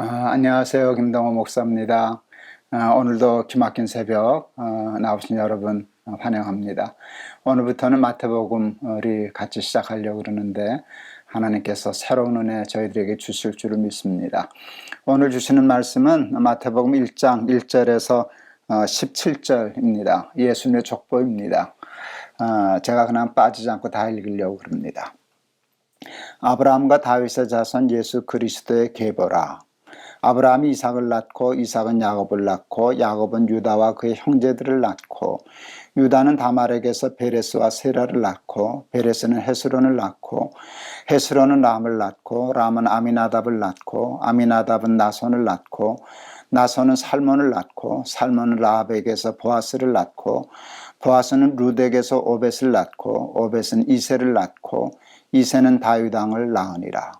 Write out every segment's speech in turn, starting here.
아, 안녕하세요. 김동호 목사입니다. 아, 오늘도 기막힌 새벽 어, 나오신 여러분 어, 환영합니다. 오늘부터는 마태복음을 같이 시작하려고 그러는데 하나님께서 새로운 은혜 저희들에게 주실 줄을 믿습니다. 오늘 주시는 말씀은 마태복음 1장 1절에서 17절입니다. 예수님의 족보입니다. 아, 제가 그냥 빠지지 않고 다 읽으려고 합니다. 아브라함과 다윗의 자손 예수 그리스도의 계보라. 아브라함이 이삭을 낳고 이삭은 야곱을 낳고 야곱은 유다와 그의 형제들을 낳고 유다는 다말에게서 베레스와 세라를 낳고 베레스는 헤스론을 낳고 헤스론은 람을 낳고 람은 아미나답을 낳고 아미나답은 나손을 낳고 나손은 살몬을 낳고 살몬은 라합에게서 보아스를 낳고 보아스는 루덱에서 오벳을 낳고 오벳은 이세를 낳고 이세는 다윗 왕을 낳으니라.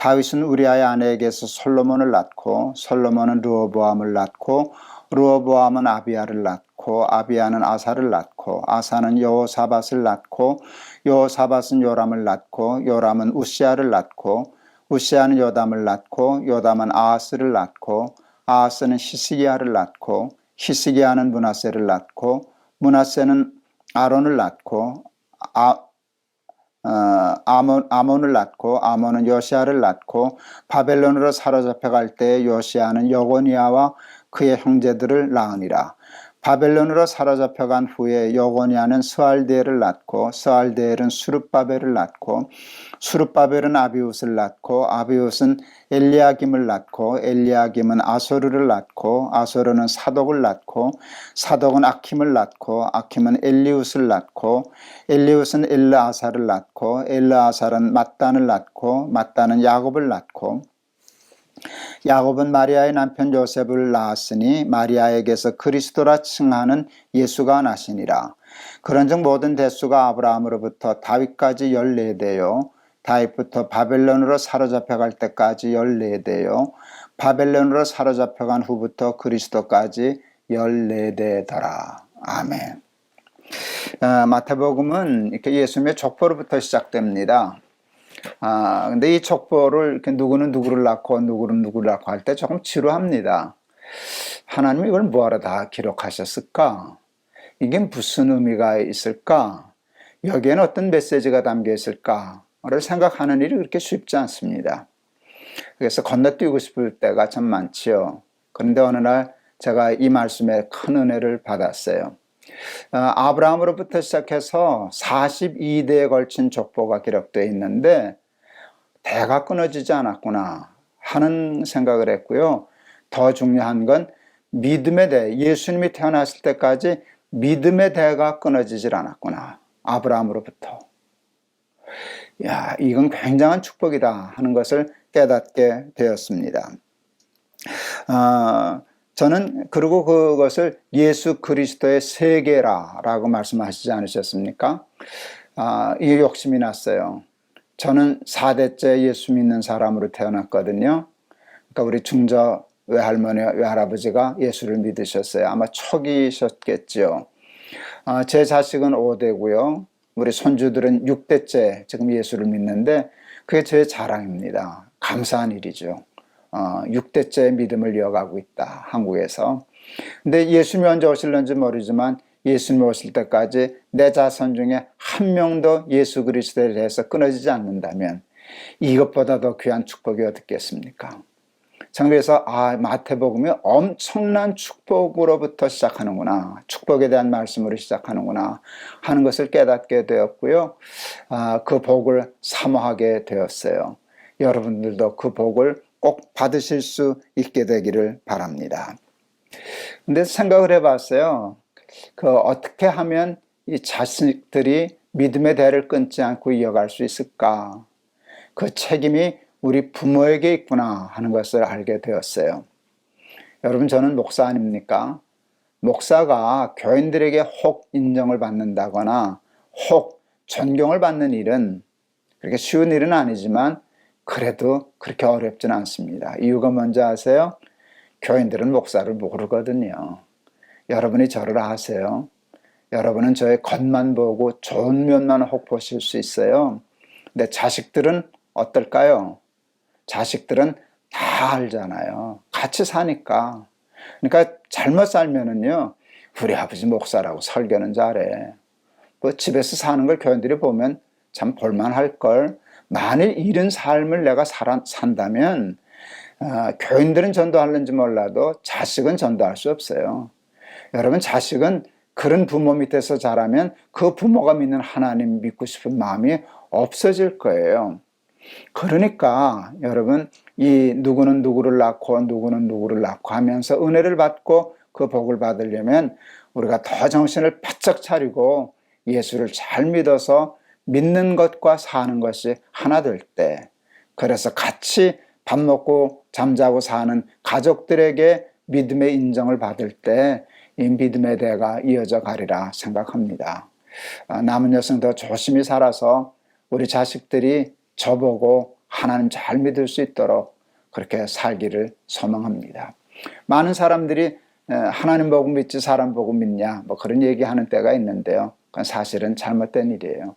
다윗은 우리아의 아내에게서 솔로몬을 낳고 솔로몬은 르호보암을 낳고 르호보암은 아비아를 낳고 아비아는 아사를 낳고 아사는 여호사밧을 낳고 여호사밧은 요람을 낳고 요람은 우시아를 낳고 우시아는 요담을 낳고 요담은 아하스를 낳고 아하스는 히스기야를 낳고 히스기야는 문하세를 낳고 문하세는 아론을 낳고 아, 어, 아몬, 아몬을 낳고 아몬은 요시아를 낳고 바벨론으로 사로잡혀 갈 때 요시아는 여고니아와 그의 형제들을 낳으니라. 바벨론으로 사로잡혀 간 후에 여고니아는 스알데엘을 낳고 스알데엘은 수르바벨을 낳고 수르바벨은 아비웃을 낳고 아비웃은 엘리야김을 낳고 엘리야김은 아소르를 낳고 아소르는 사독을 낳고 사독은 아킴을 낳고 아킴은 엘리웃을 낳고 엘리웃은 엘르아사를 낳고 엘르아사는 mat단을 낳고 mat단은 야곱을 낳고 야곱은 마리아의 남편 요셉을 낳았으니 마리아에게서 그리스도라 칭하는 예수가 나시니라. 그런즉 모든 대수가 아브라함으로부터 다윗까지 열네 대요. 다윗부터 바벨론으로 사로잡혀 갈 때까지 14대요. 바벨론으로 사로잡혀 간 후부터 그리스도까지 14대더라. 아멘. 아, 마태복음은 이렇게 예수님의 족보로부터 시작됩니다. 아, 근데 이 족보를 이렇게 누구는 누구를 낳고 누구는 누구를 낳고 할 때 조금 지루합니다. 하나님이 이걸 뭐하러 다 기록하셨을까? 이게 무슨 의미가 있을까? 여기에는 어떤 메시지가 담겨 있을까? 를 생각하는 일이 그렇게 쉽지 않습니다. 그래서 건너뛰고 싶을 때가 참 많지요. 그런데 어느 날 제가 이 말씀에 큰 은혜를 받았어요. 아, 아브라함으로부터 시작해서 42대에 걸친 족보가 기록되어 있는데 대가 끊어지지 않았구나 하는 생각을 했고요. 더 중요한 건 믿음의 대, 예수님이 태어났을 때까지 믿음의 대가 끊어지질 않았구나. 아브라함으로부터. 야, 이건 굉장한 축복이다 하는 것을 깨닫게 되었습니다. 아, 저는 그리고 그것을 예수 그리스도의 세계라라고 말씀하시지 않으셨습니까? 아, 이게 욕심이 났어요. 저는 4대째 예수 믿는 사람으로 태어났거든요. 그러니까 우리 중저 외할머니, 외할아버지가 예수를 믿으셨어요. 아마 초기셨겠죠. 아, 제 자식은 5대고요. 우리 손주들은 6대째 지금 예수를 믿는데 그게 제 자랑입니다. 감사한 일이죠. 어, 6대째 믿음을 이어가고 있다. 한국에서. 근데 예수님이 언제 오실는지 모르지만 예수님이 오실 때까지 내 자손 중에 한 명도 예수 그리스도에 대해서 끊어지지 않는다면 이것보다 더 귀한 축복이 어떻겠습니까? 그래서 아 마태복음이 엄청난 축복으로부터 시작하는구나 축복에 대한 말씀으로 시작하는구나 하는 것을 깨닫게 되었고요 아, 그 복을 사모하게 되었어요 여러분들도 그 복을 꼭 받으실 수 있게 되기를 바랍니다 근데 생각을 해봤어요 그 어떻게 하면 이 자식들이 믿음의 대를 끊지 않고 이어갈 수 있을까 그 책임이 우리 부모에게 있구나 하는 것을 알게 되었어요. 여러분, 저는 목사 아닙니까? 목사가 교인들에게 혹 인정을 받는다거나 혹 존경을 받는 일은 그렇게 쉬운 일은 아니지만 그래도 그렇게 어렵지는 않습니다. 이유가 뭔지 아세요? 교인들은 목사를 모르거든요. 여러분이 저를 아세요? 여러분은 저의 겉만 보고 좋은 면만 혹 보실 수 있어요. 근데 자식들은 어떨까요? 자식들은 다다 알잖아요. 같이 사니까. 그러니까 잘못 살면은요, 우리 아버지 목사라고 설교는 잘해. 뭐 집에서 사는 걸 교인들이 보면 참 볼만할 걸. 만일 이런 삶을 내가 살아, 산다면 어, 교인들은 전도하는지 몰라도 자식은 전도할 수 없어요. 여러분 자식은 그런 부모 밑에서 자라면 그 부모가 믿는 하나님 믿고 싶은 마음이 없어질 거예요. 그러니까 여러분 이 누구는 누구를 낳고 누구는 누구를 낳고 하면서 은혜를 받고 그 복을 받으려면 우리가 더 정신을 바짝 차리고 예수를 잘 믿어서 믿는 것과 사는 것이 하나 될 때, 그래서 같이 밥 먹고 잠자고 사는 가족들에게 믿음의 인정을 받을 때, 이 믿음의 대가 이어져 가리라 생각합니다. 아, 남은 여성 더 조심히 살아서 우리 자식들이 저보고 하나님 잘 믿을 수 있도록 그렇게 살기를 소망합니다. 많은 사람들이 하나님 보고 믿지 사람 보고 믿냐 뭐 그런 얘기하는 때가 있는데요. 그건 사실은 잘못된 일이에요.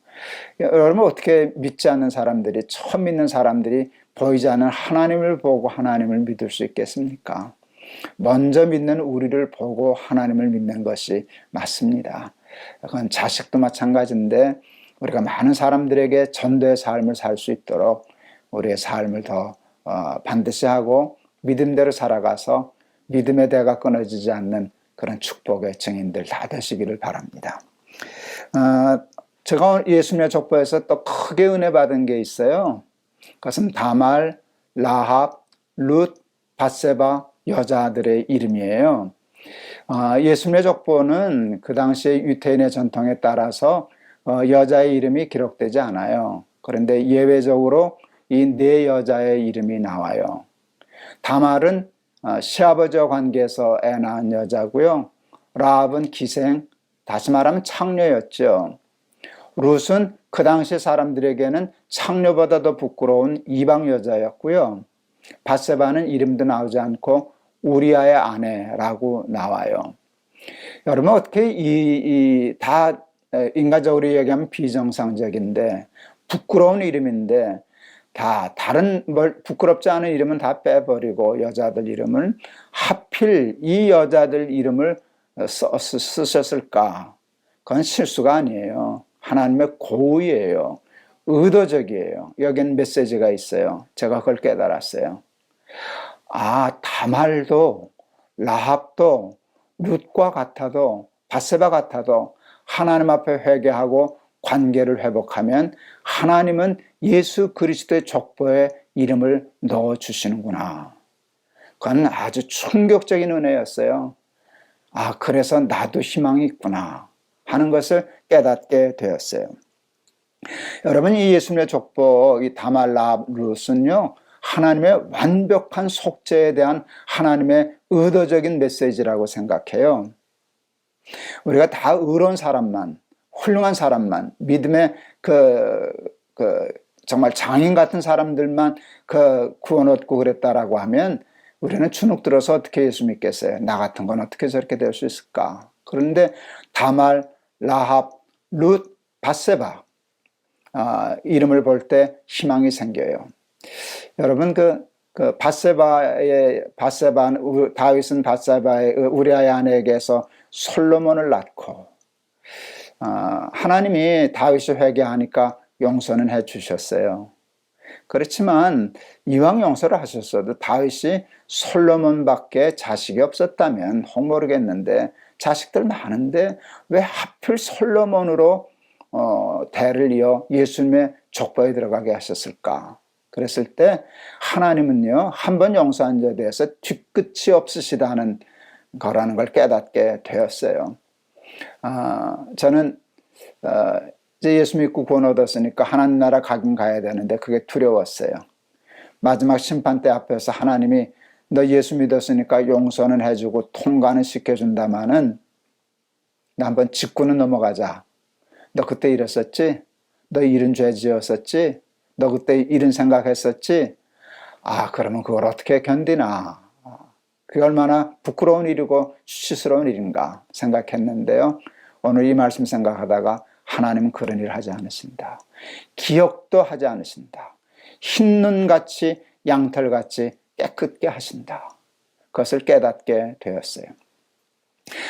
여러분 어떻게 믿지 않는 사람들이 처음 믿는 사람들이 보이지 않는 하나님을 보고 하나님을 믿을 수 있겠습니까? 먼저 믿는 우리를 보고 하나님을 믿는 것이 맞습니다. 그건 자식도 마찬가지인데 우리가 많은 사람들에게 전도의 삶을 살 수 있도록 우리의 삶을 더 어, 반드시 하고 믿음대로 살아가서 믿음의 대가 끊어지지 않는 그런 축복의 증인들 다 되시기를 바랍니다. 어, 제가 예수님의 족보에서 또 크게 은혜 받은 게 있어요. 그것은 다말, 라합, 룻, 바세바 여자들의 이름이에요. 어, 예수님의 족보는 그 당시에 유태인의 전통에 따라서 어, 여자의 이름이 기록되지 않아요. 그런데 예외적으로 이 네 여자의 이름이 나와요. 다말은 어, 시아버지와 관계에서 애 낳은 여자고요. 라합은 기생, 다시 말하면 창녀였죠. 룻은 그 당시 사람들에게는 창녀보다도 부끄러운 이방 여자였고요. 바세바는 이름도 나오지 않고 우리아의 아내라고 나와요. 여러분 어떻게 이다 인간적으로 얘기하면 비정상적인데 부끄러운 이름인데 다 다른 뭘 부끄럽지 않은 이름은 다 빼버리고 여자들 이름을 하필 이 여자들 이름을 써, 쓰셨을까? 그건 실수가 아니에요. 하나님의 고의예요. 의도적이에요. 여긴 메시지가 있어요. 제가 그걸 깨달았어요. 아, 다말도 라합도 룻과 같아도 바세바 같아도 하나님 앞에 회개하고 관계를 회복하면 하나님은 예수 그리스도의 족보에 이름을 넣어 주시는구나. 그건 아주 충격적인 은혜였어요. 아, 그래서 나도 희망이 있구나 하는 것을 깨닫게 되었어요. 여러분, 이 예수님의 족보, 이 다말라 룻은요, 하나님의 완벽한 속죄에 대한 하나님의 의도적인 메시지라고 생각해요. 우리가 다 의로운 사람만, 훌륭한 사람만, 믿음의 그, 그, 정말 장인 같은 사람들만 그 구원 얻고 그랬다라고 하면 우리는 주눅 들어서 어떻게 예수 믿겠어요? 나 같은 건 어떻게 저렇게 될 수 있을까? 그런데 다말, 라합, 룻, 바세바 아, 이름을 볼 때 희망이 생겨요. 여러분 그, 그 바세바의 바세바 다윗은 바세바의 우리아의 아내에게서 솔로몬을 낳고 아, 하나님이 다윗이 회개하니까 용서는 해 주셨어요. 그렇지만 이왕 용서를 하셨어도 다윗이 솔로몬밖에 자식이 없었다면 혹 모르겠는데 자식들 많은데 왜 하필 솔로몬으로 어, 대를 이어 예수님의 족보에 들어가게 하셨을까? 그랬을 때 하나님은요 한 번 용서한 자에 대해서 뒤끝이 없으시다는 거라는 걸 깨닫게 되었어요. 아, 저는 어, 이제 예수 믿고 구원 얻었으니까 하나님 나라 가긴 가야 되는데 그게 두려웠어요. 마지막 심판 때 앞에서 하나님이 너 예수 믿었으니까 용서는 해주고 통과는 시켜준다마는 나 한번 직구는 넘어가자. 너 그때 이랬었지? 너 이런 죄 지었었지? 너 그때 이런 생각했었지? 아, 그러면 그걸 어떻게 견디나? 그게 얼마나 부끄러운 일이고 수치스러운 일인가 생각했는데요. 오늘 이 말씀 생각하다가 하나님은 그런 일을 하지 않으신다. 기억도 하지 않으신다. 흰눈 같이 양털 같이 깨끗게 하신다. 그것을 깨닫게 되었어요.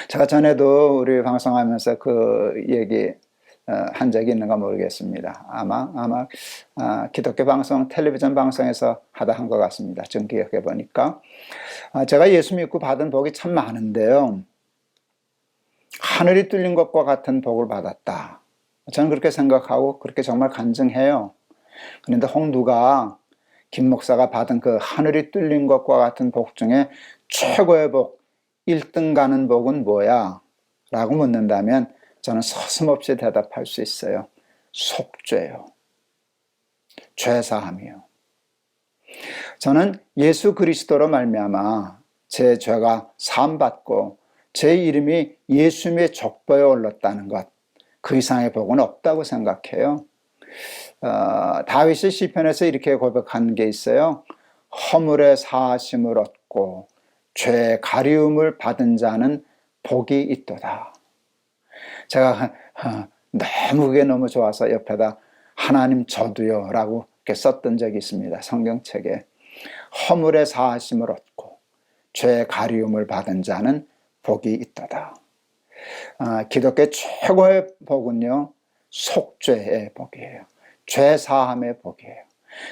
제가 전에도 우리 방송하면서 그 얘기 어, 한 적이 있는가 모르겠습니다. 아마 아마 아, 기독교 방송 텔레비전 방송에서 하다 한 것 같습니다. 지금 기억해 보니까 아, 제가 예수 믿고 받은 복이 참 많은데요. 하늘이 뚫린 것과 같은 복을 받았다. 저는 그렇게 생각하고 그렇게 정말 간증해요. 그런데 홍두가 김 목사가 받은 그 하늘이 뚫린 것과 같은 복 중에 최고의 복, 1등 가는 복은 뭐야? 라고 묻는다면 저는 서슴없이 대답할 수 있어요. 속죄요. 죄사함이요. 저는 예수 그리스도로 말미암아 제 죄가 사함받고 제 이름이 예수님의 족보에 올랐다는 것, 그 이상의 복은 없다고 생각해요. 어, 다윗이 시편에서 이렇게 고백한 게 있어요. 허물의 사하심을 얻고 죄 가리움을 받은 자는 복이 있도다. 제가 어, 너무 그게 너무 좋아서 옆에다 하나님 저도요 라고 이렇게 썼던 적이 있습니다. 성경책에 허물의 사하심을 얻고 죄 가리움을 받은 자는 복이 있도다. 아, 기독교 최고의 복은요 속죄의 복이에요. 죄 사함의 복이에요.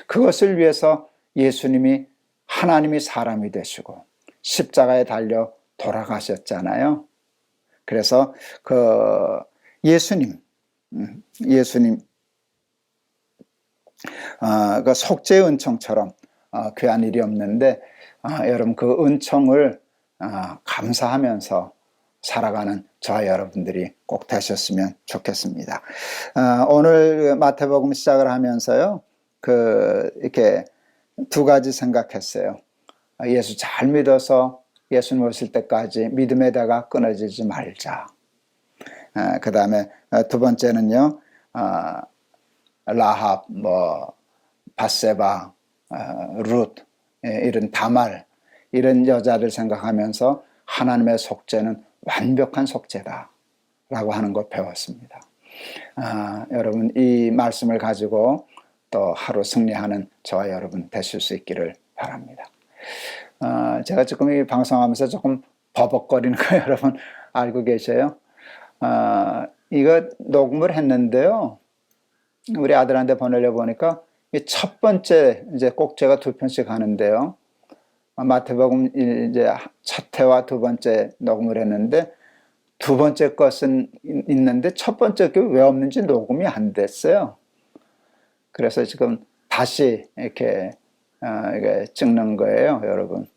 그것을 위해서 예수님이 하나님이 사람이 되시고 십자가에 달려 돌아가셨잖아요. 그래서 그 예수님, 음, 예수님 어, 그 속죄 은총처럼 어, 귀한 일이 없는데 어, 여러분 그 은총을 어, 감사하면서 살아가는 저와 여러분들이 꼭 되셨으면 좋겠습니다. 어, 오늘 마태복음 시작을 하면서요, 그 이렇게 두 가지 생각했어요. 어, 예수 잘 믿어서 예수님 오실 때까지 믿음에다가 끊어지지 말자. 그 다음에 두 번째는요, 라합, 뭐 바세바, 룻 예, 이런 다말 이런 여자들 생각하면서 하나님의 속죄는 완벽한 속죄다. 라고 하는 거 배웠습니다. 아, 여러분, 이 말씀을 가지고 또 하루 승리하는 저와 여러분 되실 수 있기를 바랍니다. 아, 제가 지금 이 방송하면서 조금 버벅거리는 거 여러분 알고 계셔요? 아, 이거 녹음을 했는데요. 우리 아들한테 보내려 보니까 첫 번째 이제 꼭 제가 두 편씩 하는데요. 마태복음 이제 첫 회와 두 번째 녹음을 했는데 두 번째 것은 있는데 첫 번째 게 왜 없는지 녹음이 안 됐어요. 그래서 지금 다시 이렇게 어, 이게 찍는 거예요, 여러분.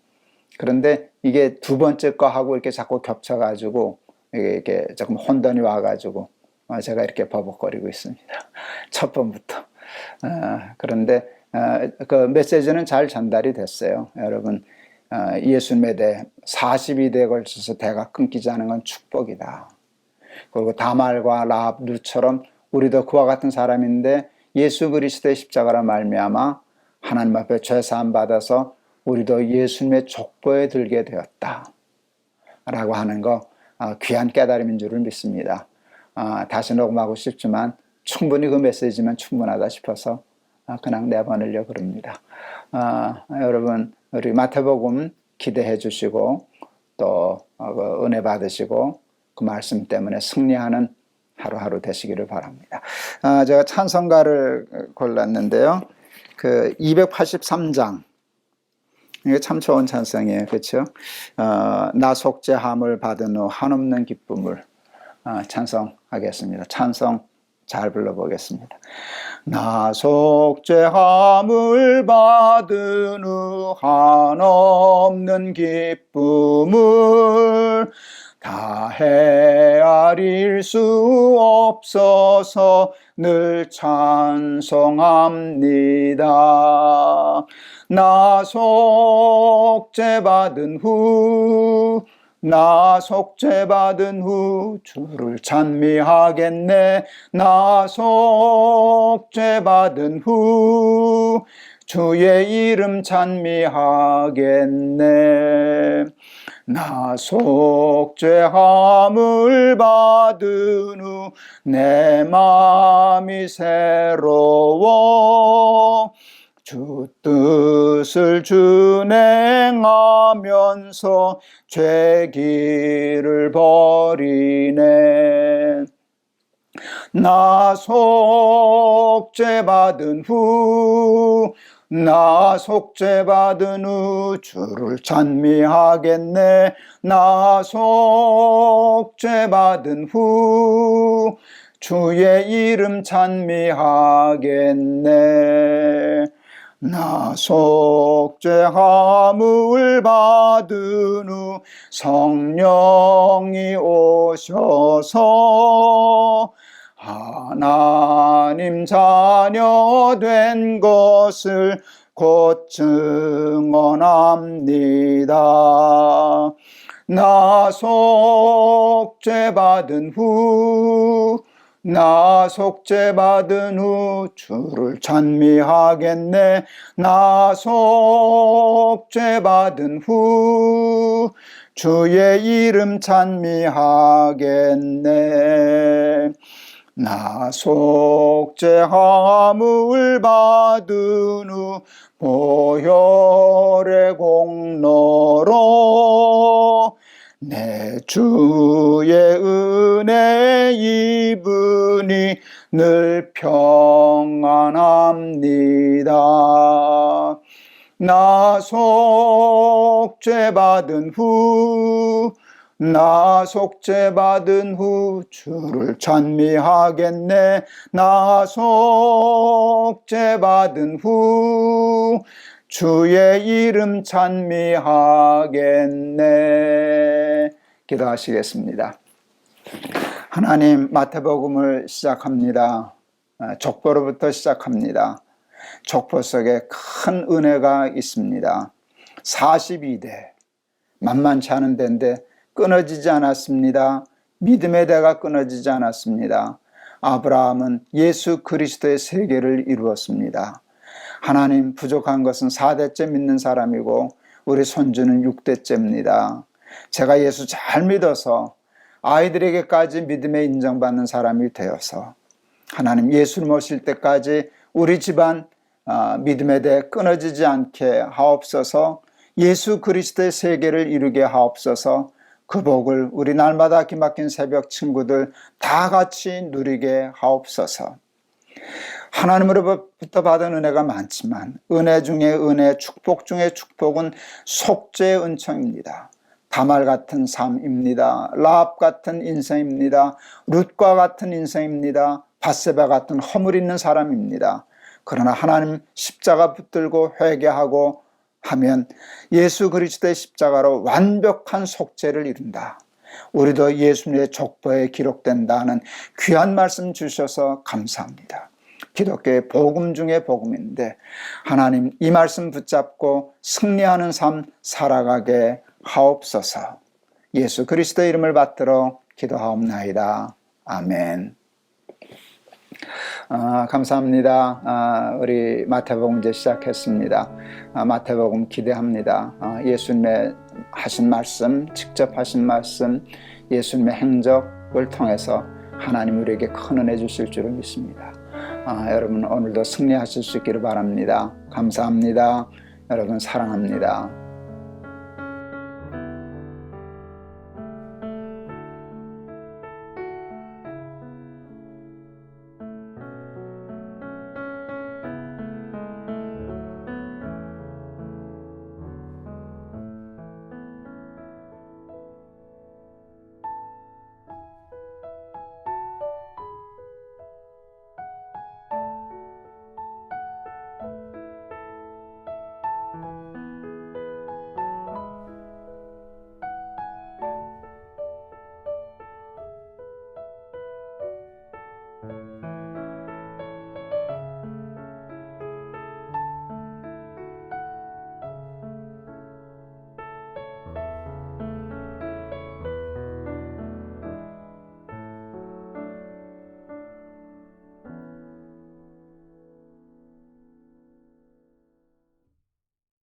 그런데 이게 두 번째 거하고 이렇게 자꾸 겹쳐가지고 이렇게 조금 혼돈이 와가지고 어, 제가 이렇게 버벅거리고 있습니다. 첫 번부터. 어, 그런데 어, 그 메시지는 잘 전달이 됐어요. 여러분, 어, 예수님에 대해 42대에 걸쳐서 대가 끊기지 않은 건 축복이다. 그리고 다말과 라합 누처럼 우리도 그와 같은 사람인데 예수 그리스도의 십자가라 말미암아 하나님 앞에 죄 사함 받아서 우리도 예수님의 족보에 들게 되었다. 라고 하는 거 어, 귀한 깨달음인 줄을 믿습니다. 다시 녹음하고 싶지만 충분히 그 메시지면 충분하다 싶어서 아, 그냥 내보내려 그럽니다. 아, 여러분 우리 마태복음 기대해 주시고 또 어, 그 은혜 받으시고 그 말씀 때문에 승리하는 하루하루 되시기를 바랍니다. 아, 제가 찬송가를 골랐는데요. 그 283장 이게 참 좋은 찬송이에요, 그렇죠? 어, 나 속죄함을 받은 후 한없는 기쁨을 어, 찬송하겠습니다. 찬송 잘 불러보겠습니다. 나 속죄함을 받은 후 한없는 기쁨을 다 헤아릴 수 없어서 늘 찬송합니다. 나 속죄 받은 후 나 속죄받은 후 주를 찬미하겠네. 나 속죄받은 후 주의 이름 찬미하겠네. 나 속죄함을 받은 후 내 마음이 새로워 주 뜻을 준행하면서 죄 길을 버리네 나 속죄 받은 후, 나 속죄 받은 후 주를 찬미하겠네. 나 속죄 받은 후 주의 이름 찬미하겠네. 나 속죄함을 받은 후 성령이 오셔서 하나님 자녀 된 것을 곧 증언합니다. 나 속죄 받은 후, 나 속죄 받은 후 주를 찬미하겠네. 나 속죄 받은 후 주의 이름 찬미하겠네. 나 속죄함을 받은 후 보혈의 공로로 내 주의 은혜 이분이 늘 평안합니다. 나 속죄 받은 후, 나 속죄 받은 후 주를 찬미하겠네. 나 속죄 받은 후 주의 이름 찬미하겠네. 기도하시겠습니다. 하나님 마태복음을 시작합니다. 아, 족보로부터 시작합니다. 족보 속에 큰 은혜가 있습니다. 42대 만만치 않은 데인데 끊어지지 않았습니다. 믿음의 대가 끊어지지 않았습니다. 아브라함은 예수 그리스도의 세계를 이루었습니다. 하나님 부족한 것은 4대째 믿는 사람이고 우리 손주는 6대째입니다. 제가 예수 잘 믿어서 아이들에게까지 믿음에 인정받는 사람이 되어서 하나님 예수를 모실 때까지 우리 집안 아, 믿음에 대해 끊어지지 않게 하옵소서. 예수 그리스도의 세계를 이루게 하옵소서. 그 복을 우리 날마다 기막힌 새벽 친구들 다 같이 누리게 하옵소서 하나님으로부터 받은 은혜가 많지만 은혜 중에 은혜, 축복 중에 축복은 속죄의 은총입니다. 다말 같은 삶입니다. 라합 같은 인생입니다. 룻과 같은 인생입니다. 바세바 같은 허물 있는 사람입니다. 그러나 하나님 십자가 붙들고 회개하고 하면 예수 그리스도의 십자가로 완벽한 속죄를 이룬다. 우리도 예수님의 족보에 기록된다는 귀한 말씀 주셔서 감사합니다. 기독교의 복음 중의 복음인데 하나님 이 말씀 붙잡고 승리하는 삶 살아가게 하옵소서. 예수 그리스도 이름을 받들어 기도하옵나이다. 아멘. 아, 감사합니다. 아, 우리 마태복음 이제 시작했습니다. 아, 마태복음 기대합니다. 아, 예수님의 하신 말씀, 직접 하신 말씀, 예수님의 행적을 통해서 하나님 우리에게 큰 은혜 주실 줄을 믿습니다. 아, 여러분 오늘도 승리하실 수 있기를 바랍니다. 감사합니다. 여러분 사랑합니다.